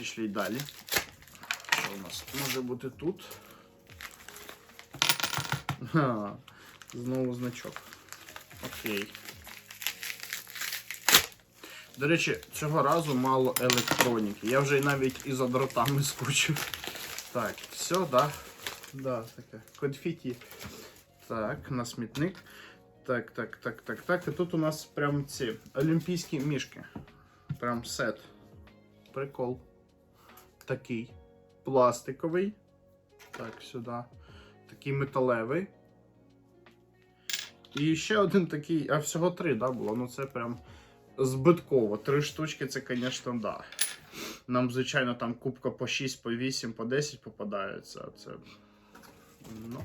Пішли далі. Що у нас може бути тут? Ха, знову значок. Окей. До речі, цього разу мало електроніки. Я вже навіть і за дротами скучив. Так, все, да. Да, таке. Конфеті. Так, на смітник. Так, так, так, так, так. І тут у нас прям ці олімпійські мішки. Прям сет. Прикол. Такий. Пластиковий. Так, сюди. Такий металевий. І ще один такий, а всього три, да, було. Ну це прям збитково. Три штучки це, звісно, да. Нам, звичайно, там кубка по 6, по 8, по 10 попадаються. Це. Ну,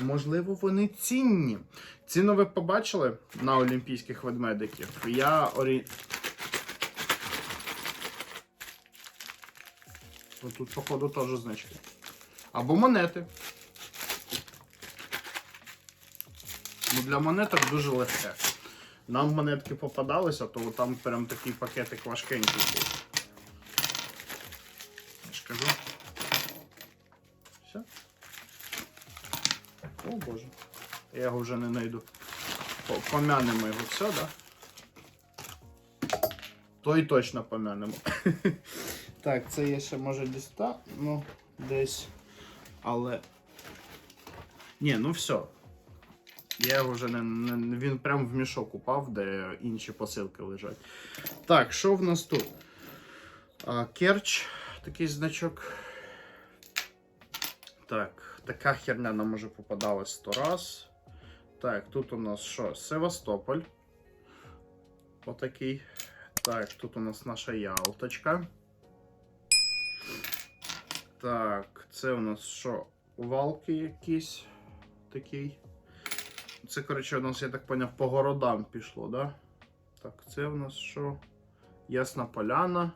можливо, вони цінні. Ціну ви побачили на олімпійських ведмедиків. Я орі... Ну, Тут, походу, теж значки. Або монети. Ну, для монеток дуже легке. Нам монетки попадалися, то там прям такий пакетик важкенький був. Я ж кажу. Все. О боже. Я його вже не знайду. Помянемо його все, да? Той точно помянемо. так, це є ще може десь та, ну, десь. Але. Ні, ну все. Я його вже не, не він прям в мішок упав, де інші посилки лежать. Так, що в нас тут? А, Керч, такий значок. Так, така херня нам уже попадалась 100 раз. Так, тут у нас що? Севастополь. Отакий. Так, тут у нас наша Ялточка. Так, це у нас що? Валки якісь такий. Це, коротше, у нас, я так поняв, по городам пішло, да? Так, це у нас що? Ясна поляна.